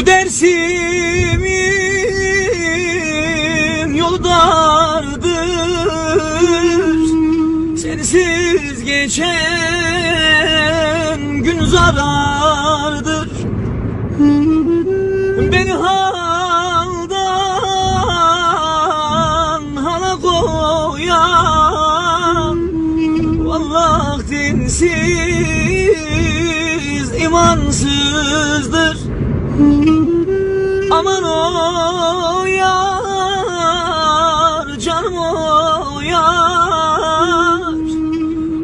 Şu dersimim yolu dardır. Sensiz geçen gün zarardır. Beni haldan hala koyan Vallahi dinsiz, imansızdır Aman o yar, canım o yar.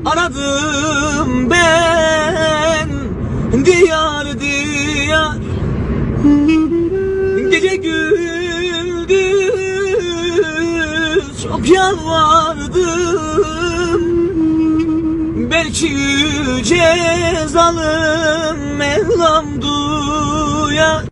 Aradım ben diyar diyar. Gece gündüz çok yalvardım. Belki yüce zalim 할렐루야